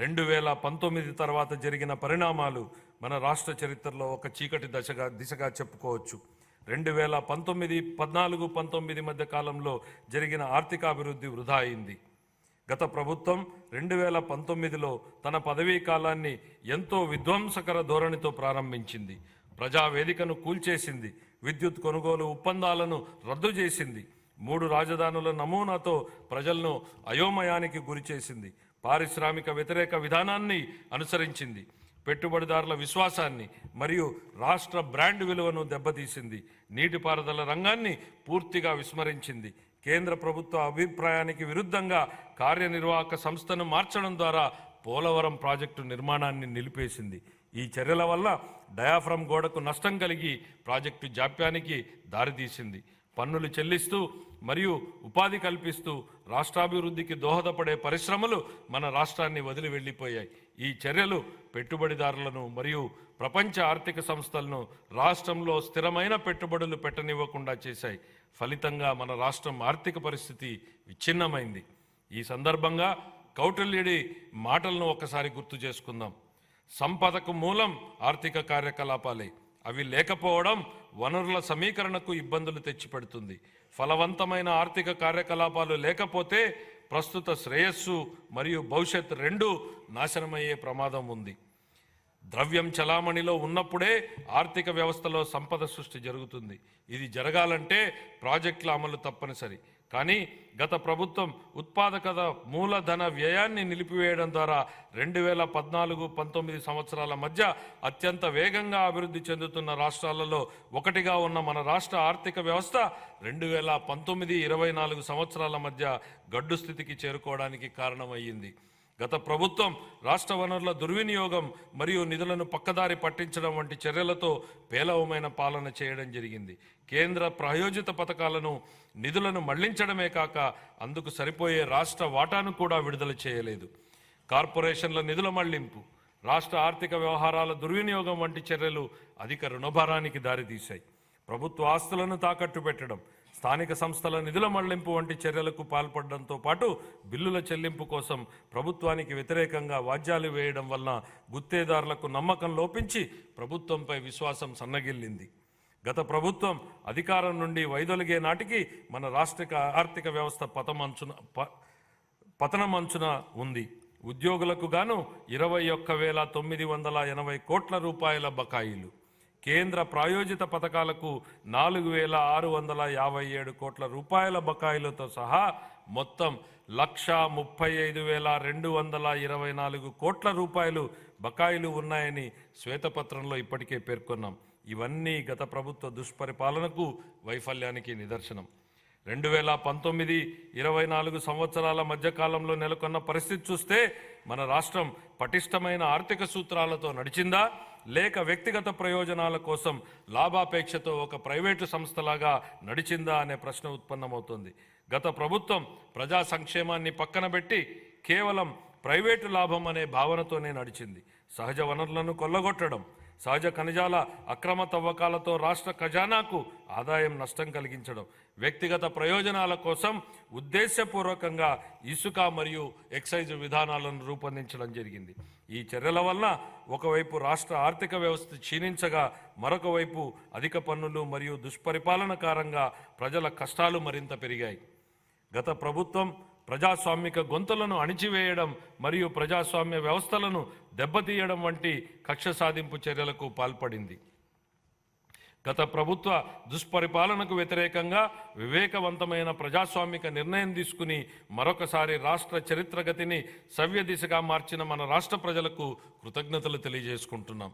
రెండు వేల పంతొమ్మిది తర్వాత జరిగిన పరిణామాలు మన రాష్ట్ర చరిత్రలో ఒక చీకటి దశగా దిశగా చెప్పుకోవచ్చు. రెండు వేల పంతొమ్మిది పద్నాలుగు పంతొమ్మిది మధ్య కాలంలో జరిగిన ఆర్థికాభివృద్ధి వృధా అయింది. గత ప్రభుత్వం రెండు వేల పంతొమ్మిదిలో తన పదవీ కాలాన్ని ఎంతో విధ్వంసకర ధోరణితో ప్రారంభించింది. ప్రజావేదికను కూల్చేసింది. విద్యుత్ కొనుగోలు ఒప్పందాలను రద్దు చేసింది. మూడు రాజధానుల నమూనాతో ప్రజలను అయోమయానికి గురిచేసింది. పారిశ్రామిక వ్యతిరేక విధానాన్ని అనుసరించింది పెట్టుబడిదారుల విశ్వాసాన్ని మరియు రాష్ట్ర బ్రాండ్ విలువను దెబ్బతీసింది నీటిపారుదల రంగాన్ని పూర్తిగా విస్మరించింది. కేంద్ర ప్రభుత్వ అభిప్రాయానికి విరుద్ధంగా కార్యనిర్వాహక సంస్థను మార్చడం ద్వారా పోలవరం ప్రాజెక్టు నిర్మాణాన్ని నిలిపేసింది. ఈ చర్యల వల్ల డయాఫ్రమ్ గోడకు నష్టం కలిగి ప్రాజెక్టు జాప్యానికి దారితీసింది. పన్నులు చెల్లిస్తూ మరియు ఉపాధి కల్పిస్తూ రాష్ట్రాభివృద్ధికి దోహదపడే పరిశ్రమలు మన రాష్ట్రాన్ని వదిలి వెళ్ళిపోయాయి. ఈ చర్యలు పెట్టుబడిదారులను మరియు ప్రపంచ ఆర్థిక సంస్థలను రాష్ట్రంలో స్థిరమైన పెట్టుబడులు పెట్టనివ్వకుండా చేశాయి. ఫలితంగా మన రాష్ట్రం ఆర్థిక పరిస్థితి విచ్ఛిన్నమైంది. ఈ సందర్భంగా కౌటిల్యుడి మాటలను ఒకసారి గుర్తు చేసుకుందాం. సంపదకు మూలం ఆర్థిక కార్యకలాపాలే. అవి లేకపోవడం వనరుల సమీకరణకు ఇబ్బందులు తెచ్చిపెడుతుంది. ఫలవంతమైన ఆర్థిక కార్యకలాపాలు లేకపోతే ప్రస్తుత శ్రేయస్సు మరియు భవిష్యత్ రెండు నాశనమయ్యే ప్రమాదం ఉంది. ద్రవ్యం చలామణిలో ఉన్నప్పుడే ఆర్థిక వ్యవస్థలో సంపద సృష్టి జరుగుతుంది. ఇది జరగాలంటే ప్రాజెక్టుల అమలు తప్పనిసరి. కానీ గత ప్రభుత్వం ఉత్పాదకత మూలధన వ్యయాన్ని నిలిపివేయడం ద్వారా రెండు వేల పద్నాలుగు పంతొమ్మిది సంవత్సరాల మధ్య అత్యంత వేగంగా అభివృద్ధి చెందుతున్న రాష్ట్రాలలో ఒకటిగా ఉన్న మన రాష్ట్ర ఆర్థిక వ్యవస్థ రెండు వేల పంతొమ్మిది ఇరవై నాలుగు సంవత్సరాల మధ్య గడ్డు స్థితికి చేరుకోవడానికి కారణమయ్యింది. గత ప్రభుత్వం రాష్ట్ర వనరుల దుర్వినియోగం మరియు నిధులను పక్కదారి పట్టించడం వంటి చర్యలతో పేలవమైన పాలన చేయడం జరిగింది. కేంద్ర ప్రాయోజిత పథకాలను నిధులను మళ్ళించడమే కాక అందుకు సరిపోయే రాష్ట్ర వాటాను కూడా విడుదల చేయలేదు. కార్పొరేషన్ల నిధుల మళ్ళింపు రాష్ట్ర ఆర్థిక వ్యవహారాల దుర్వినియోగం వంటి చర్యలు అధిక రుణభారానికి దారితీశాయి. ప్రభుత్వ ఆస్తులను తాకట్టు పెట్టడం స్థానిక సంస్థల నిధుల మళ్ళింపు వంటి చర్యలకు పాల్పడడంతో పాటు బిల్లుల చెల్లింపు కోసం ప్రభుత్వానికి వ్యతిరేకంగా వాద్యాలు వేయడం వలన గుత్తేదారులకు నమ్మకం లోపించి ప్రభుత్వంపై విశ్వాసం సన్నగిల్లింది. గత ప్రభుత్వం అధికారం నుండి వైదొలిగే నాటికి మన రాష్ట్ర ఆర్థిక వ్యవస్థ పతమంచున ప- పతనమంచున ఉంది. ఉద్యోగులకు గాను ఇరవై ఒక్క వేల తొమ్మిది వందల ఎనభై కోట్ల రూపాయల బకాయిలు. కేంద్ర ప్రాయోజిత పథకాలకు నాలుగు వేల ఆరు వందల యాభై ఏడు కోట్ల రూపాయల బకాయిలతో సహా మొత్తం లక్ష ముప్పై ఐదు వేల రెండు వందల ఇరవై నాలుగు కోట్ల రూపాయలు బకాయిలు ఉన్నాయని శ్వేతపత్రంలో ఇప్పటికే పేర్కొన్నాం. ఇవన్నీ గత ప్రభుత్వ దుష్పరిపాలనకు వైఫల్యానికి నిదర్శనం. రెండు వేల పంతొమ్మిది ఇరవై నాలుగు సంవత్సరాల మధ్యకాలంలో నెలకొన్న పరిస్థితి చూస్తే మన రాష్ట్రం పటిష్టమైన ఆర్థిక సూత్రాలతో నడిచిందా? లేక వ్యక్తిగత ప్రయోజనాల కోసం లాభాపేక్షతో ఒక ప్రైవేటు సంస్థలాగా నడిచిందా అనే ప్రశ్న ఉత్పన్నమవుతుంది. గత ప్రభుత్వం ప్రజా సంక్షేమాన్ని పక్కన పెట్టి కేవలం ప్రైవేటు లాభం అనే భావనతోనే నడిచింది. సహజ వనరులను కొల్లగొట్టడం సహజ ఖనిజాల అక్రమ తవ్వకాలతో రాష్ట్ర ఖజానాకు ఆదాయం నష్టం కలిగించడం వ్యక్తిగత ప్రయోజనాల కోసం ఉద్దేశపూర్వకంగా ఇసుక మరియు ఎక్సైజ్ విధానాలను రూపొందించడం జరిగింది. ఈ చర్యల వల్ల ఒకవైపు రాష్ట్ర ఆర్థిక వ్యవస్థ క్షీణించగా మరొక వైపు అధిక పన్నులు మరియు దుష్పరిపాలన కారంగా ప్రజల కష్టాలు మరింత పెరిగాయి. గత ప్రభుత్వం ప్రజాస్వామిక గొంతులను అణిచివేయడం మరియు ప్రజాస్వామ్య వ్యవస్థలను దెబ్బతీయడం వంటి కక్ష సాధింపు చర్యలకు పాల్పడింది. గత ప్రభుత్వ దుష్పరిపాలనకు వ్యతిరేకంగా వివేకవంతమైన ప్రజాస్వామిక నిర్ణయం తీసుకుని మరొకసారి రాష్ట్ర చరిత్రగతిని సవ్య దిశగా మార్చిన మన రాష్ట్ర ప్రజలకు కృతజ్ఞతలు తెలియజేసుకుంటున్నాం.